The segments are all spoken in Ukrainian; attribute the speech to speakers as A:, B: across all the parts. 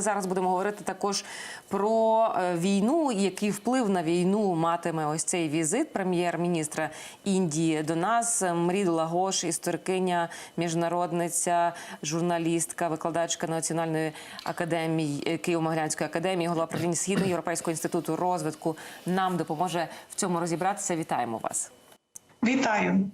A: Ми зараз будемо говорити також про е, війну, який вплив на війну матиме ось цей візит прем'єр-міністра Індії до нас. Мрідула Гош, історикиня, міжнародниця, журналістка, викладачка Національної академії е, Києво-Могилянської академії, голова правління Східного європейського інституту розвитку. Нам допоможе в цьому розібратися. Вітаємо вас.
B: Вітаю.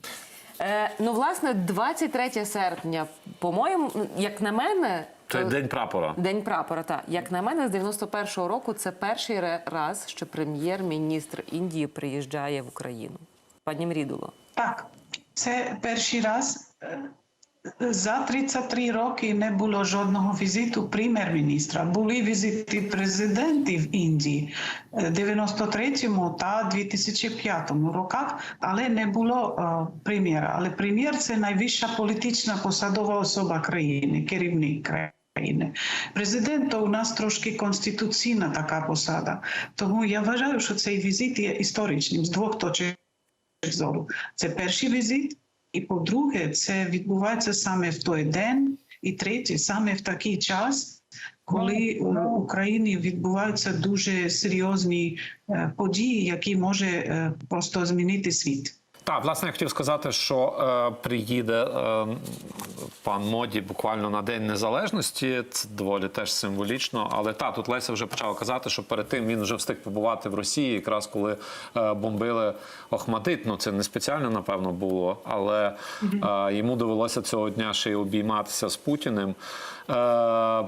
A: Е, ну, власне, 23 серпня, по-моєму, як на мене,
C: Це
A: то-
C: день прапора.
A: День прапора, так. Як на мене, з 91-го року це перший раз, що прем'єр-міністр Індії приїжджає в Україну. Пані Мрідуло.
B: Так, це перший раз. е, За 33 роки не було жодного візиту прем'єр-міністра. Були візити президентів Індії е, 93-му та 2005 роках, але не було е, прем'єра. Але прем'єр це найвища політична посадова особа країни, керівник країни. Президент то у нас трошки конституційна така посада. Тому я вважаю, що цей візит є історичним з двох точок зору. Це перший візит, і по-друге, це відбувається саме в той день, і третє, саме в такий час, коли в Україні відбуваються дуже серйозні е, події, які може е, просто змінити світ.
C: Так, власне, я хотів сказати, що е, приїде е, пан Моді буквально на День Незалежності. Це доволі теж символічно. Але та тут Леся вже почала казати, що перед тим він вже встиг побувати в Росії, якраз коли е, бомбили Охматит. Ну це не спеціально, напевно, було, але е, йому довелося цього дня ще й обійматися з Путіним. Е,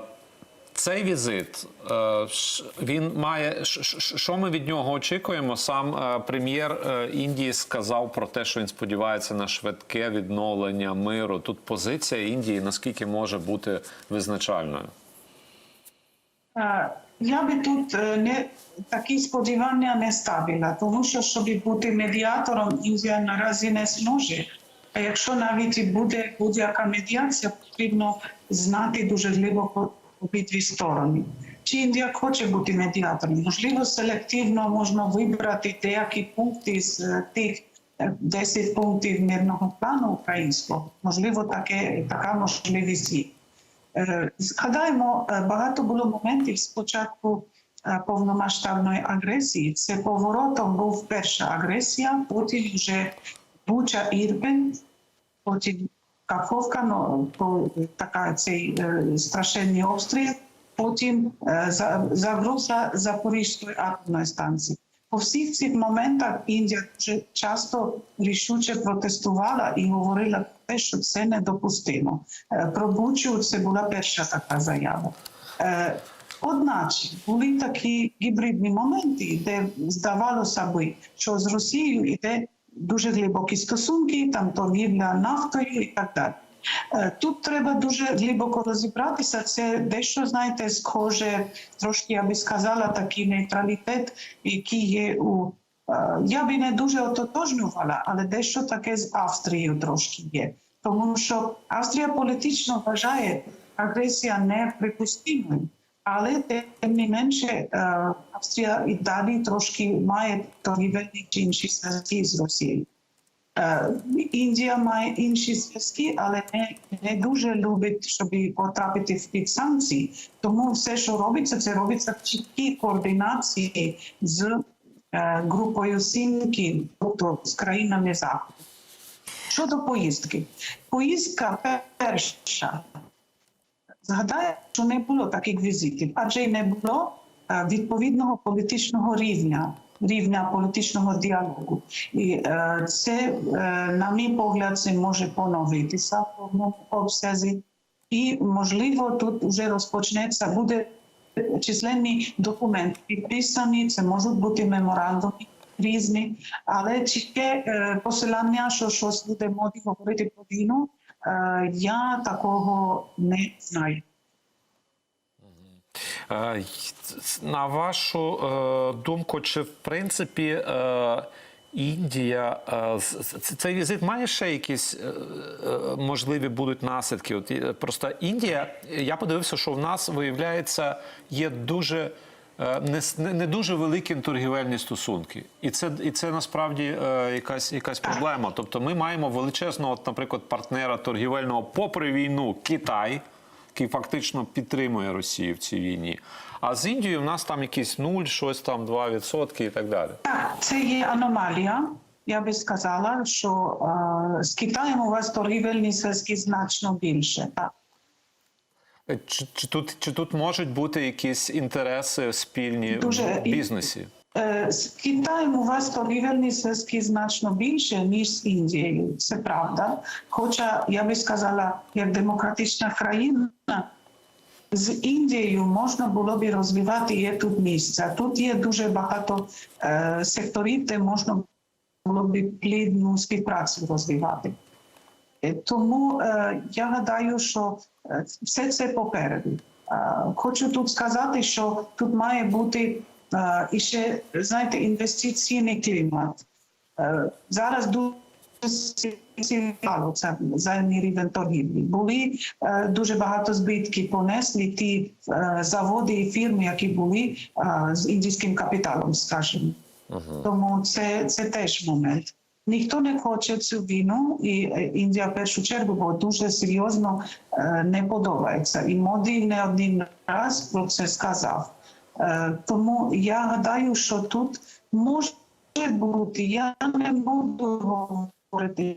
C: цей візит е, він має що ми від нього очікуємо? Сам е, прем'єр е, Індії сказав про те, що він сподівається на швидке відновлення миру. Тут позиція Індії наскільки може бути визначальною?
B: Я би тут не такі сподівання не ставила, тому що щоб бути медіатором, Індія наразі не зможе. А якщо навіть буде будь-яка медіація, потрібно знати дуже глибоко обидві сторони. Чи Індія хоче бути медіатором? Можливо, селективно можна вибрати деякі пункти з е, тих е, 10 пунктів мирного плану українського. Можливо, таке, така можливість є. Е, Згадаємо, е, багато було моментів спочатку е, повномасштабної агресії. Це поворотом був перша агресія, потім вже Буча Ірпен, потім Каховка, ну, така цей е, страшенний обстріл, потім е, загроза Запорізької атомної станції. По всіх цих моментах Індія дуже часто рішуче протестувала і говорила про те, що це недопустимо. Е, Про Бучу це була перша така заява. Е, Одначе були такі гібридні моменти, де здавалося би, що з Росією йде дуже глибокі стосунки, там торгівля нафтою і так далі. Е, Тут треба дуже глибоко розібратися. Це дещо, знаєте, схоже, трошки я би сказала, такий нейтралітет, який є у е, я би не дуже ототожнювала, але дещо таке з Австрією трошки є. Тому що Австрія політично вважає агресія неприпустимою. Але тим не менше, Австрія і далі трошки має торгівельні чи інші зв'язки з Росією. Індія має інші зв'язки, але не, не дуже любить, щоб потрапити в під санкції. Тому все, що робиться, це робиться в чіткій координації з групою Сімки, тобто з країнами Заходу. Щодо поїздки, поїздка перша. Згадаю, що не було таких візитів, адже й не було е, відповідного політичного рівня, рівня політичного діалогу. І е, це, е, на мій погляд, це може поновитися в повному обсязі. І, можливо, тут вже розпочнеться, буде численні документи підписані, це можуть бути меморандуми різні, але чітке посилання, що щось буде моді говорити про війну, я такого не знаю.
C: Е, На вашу е, думку, чи в принципі е, Індія е, цей візит має ще якісь е, е, можливі будуть наслідки? От е, просто Індія, я подивився, що в нас виявляється є дуже. Е, Не, не, дуже великі торгівельні стосунки, і це і це насправді е, якась якась проблема. Тобто, ми маємо величезного, от, наприклад, партнера торгівельного попри війну Китай, який фактично підтримує Росію в цій війні. А з Індією в нас там якісь 0, щось там 2% і так далі.
B: Так, це є аномалія. Я би сказала, що е, з Китаєм у вас торгівельні зв'язки значно більше. Так.
C: Чи, чи, тут, чи тут можуть бути якісь інтереси спільні
B: Дуже
C: в бізнесі?
B: Е, З Китаєм у вас торгівельні зв'язки значно більше, ніж з Індією. Це правда. Хоча я би сказала, як демократична країна, з Індією можна було б розвивати є тут місця. Тут є дуже багато е, секторів, де можна було б плідну співпрацю розвивати. Е, Тому е, я гадаю, що е, все це попереду. Хочу тут сказати, що тут має бути і ще знаєте інвестиційний клімат. Зараз дуже це взаємний рівень торгівлі. Були дуже багато збитків понесли ті заводи і фірми, які були з індійським капіталом, скажімо. Тому це, це теж момент. Ніхто не хоче цю війну, і е, Індія в першу чергу, бо дуже серйозно е, не подобається. І Моді не один раз про це сказав. Е, Тому я гадаю, що тут може бути. Я не буду говорити,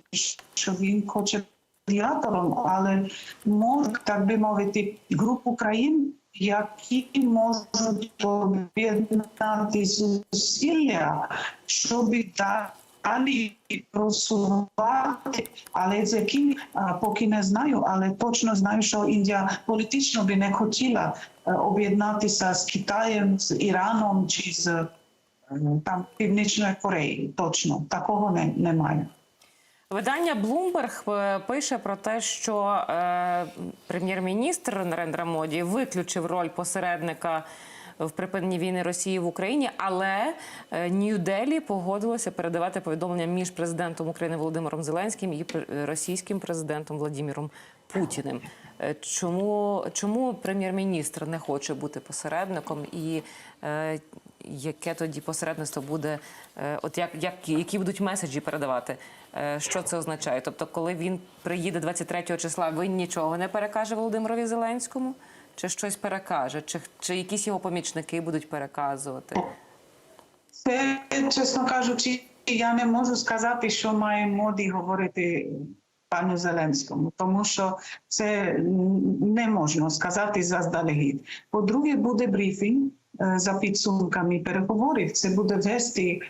B: що він хоче медіатором, але може, так би мовити, групу країн, які можуть об'єднати зусилля, щоб далі просувати, але з яким поки не знаю, але точно знаю, що Індія політично би не хотіла е, об'єднатися з Китаєм, з Іраном чи з е, там Північної Кореї. Точно такого не, немає.
A: Видання Bloomberg е, пише про те, що е, прем'єр-міністр Нарендра Моді виключив роль посередника в припиненні війни Росії в Україні, але е, Нью-Делі погодилося передавати повідомлення між президентом України Володимиром Зеленським і пр- російським президентом Владимиром Путіним. Е, Чому, чому прем'єр-міністр не хоче бути посередником і е, яке тоді посередництво буде, е, от як, як які будуть меседжі передавати? Е, Що це означає? Тобто, коли він приїде 23 числа, він нічого не перекаже Володимирові Зеленському? Чи щось перекаже, чи, чи якісь його помічники будуть переказувати?
B: Це, чесно кажучи, я не можу сказати, що має моді говорити пану Зеленському, тому що це не можна сказати заздалегідь. По-друге, буде брифінг е, за підсумками переговорів. Це буде вести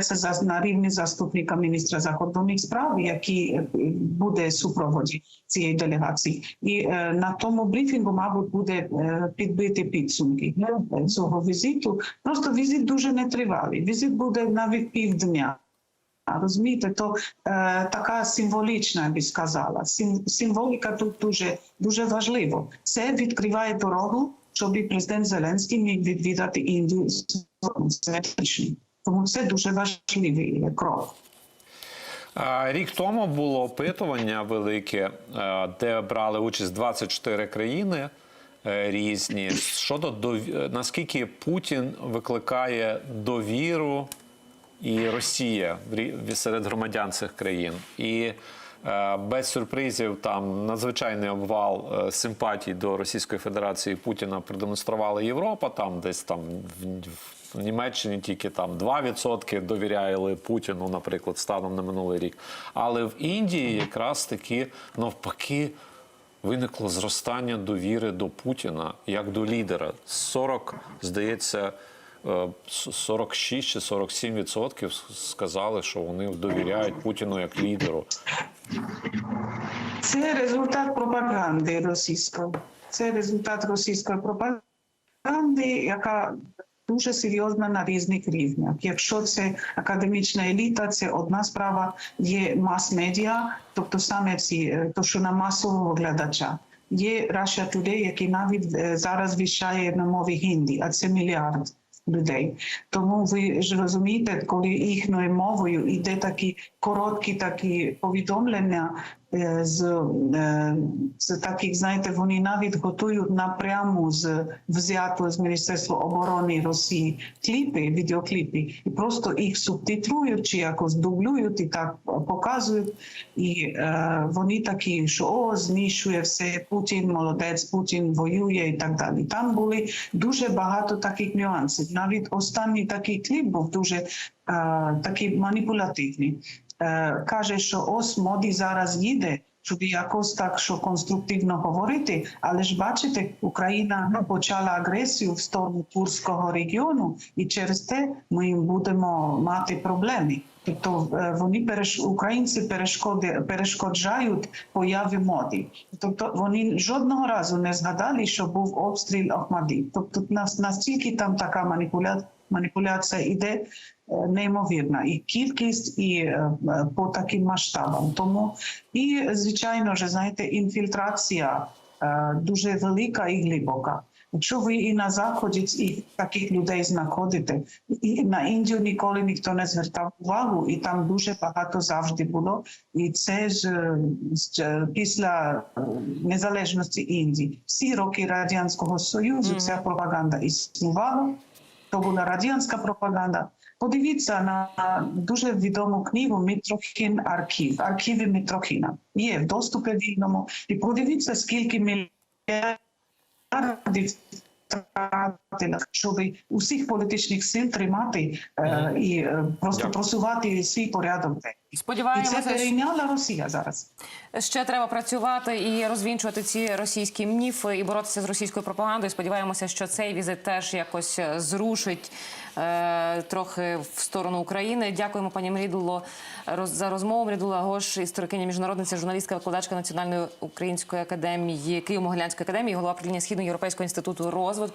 B: за на рівні заступника міністра закордонних справ, який е, буде супроводі цієї делегації. І е, на тому брифінгу, мабуть, буде е, підбити підсумки цього візиту. Просто візит дуже нетривалий. Візит буде навіть півдня. Розумієте, то е, така символічна, я би сказала. Сим, символіка тут дуже, дуже важлива. Це відкриває дорогу, щоб президент Зеленський міг відвідати Індію. Тому це дуже важливий е, крок.
C: Рік тому було опитування велике, е, де брали участь 24 країни е, різні. Щодо дов- наскільки Путін викликає довіру і Росія серед громадян цих країн. І без сюрпризів там надзвичайний обвал симпатій до Російської Федерації Путіна продемонструвала Європа. Там десь там в, в Німеччині тільки там 2% довіряли Путіну, наприклад, станом на минулий рік. Але в Індії якраз таки навпаки. Виникло зростання довіри до Путіна як до лідера. 40, здається, е, 46 чи 47 відсотків сказали, що вони довіряють Путіну як лідеру.
B: Це результат пропаганди російської. Це результат російської пропаганди, яка дуже серйозна на різних рівнях. Якщо це академічна еліта, це одна справа, є мас-медіа, тобто саме ці, е, то, що на масового глядача. є Russia Today, який навіть е, зараз віщає на мові гінді, а це мільярд людей. Тому ви ж розумієте, коли їхньою мовою йде такі короткі такі повідомлення з, е, з таких, знаєте, вони навіть готують напряму з взято з Міністерства оборони Росії кліпи, відеокліпи, і просто їх субтитрують чи якось дублюють і так показують. І е, вони такі, що о, знищує все, Путін молодець, Путін воює і так далі. Там були дуже багато таких нюансів. Навіть останній такий кліп був дуже е, такий маніпулятивний. Е, каже, що ось моді зараз їде, щоб якось так, що конструктивно говорити, але ж бачите, Україна почала агресію в сторону Курського регіону, і через те ми їм будемо мати проблеми. Тобто е, вони переш... українці перешкоджають появі моди. Тобто вони жодного разу не згадали, що був обстріл Ахмаді. Тобто нас настільки там така маніпуля... маніпуляція іде неймовірна, і кількість, і е, е, по таким масштабам. Тому і звичайно ж, знаєте, інфільтрація е, дуже велика і глибока. Якщо ви і на заході і таких людей знаходите, і на Індію ніколи ніхто не звертав увагу, і там дуже багато завжди було. І це ж е, е, після е, незалежності Індії. Всі роки радянського союзу ця пропаганда існувала. То була радянська пропаганда. Подивіться на дуже відому книгу Мітрохін архів, архіви Мітрохіна. Є в доступі вільному. І подивіться, скільки мільярдів втратили, щоб усіх політичних сил тримати е, і е, просто
C: Дякую.
B: просувати свій порядок. денний. І це перейняла Росія зараз.
A: ще треба працювати і розвінчувати ці російські міфи і боротися з російською пропагандою. Сподіваємося, що цей візит теж якось е, зрушить трохи в сторону України. Дякуємо, пані Мрідуло, за розмову. Мрідула Гош, історикиня міжнародниця, журналістка, викладачка Національної української академії Києво-Могилянської академії, голова правління Східноєвропейського інституту розвитку.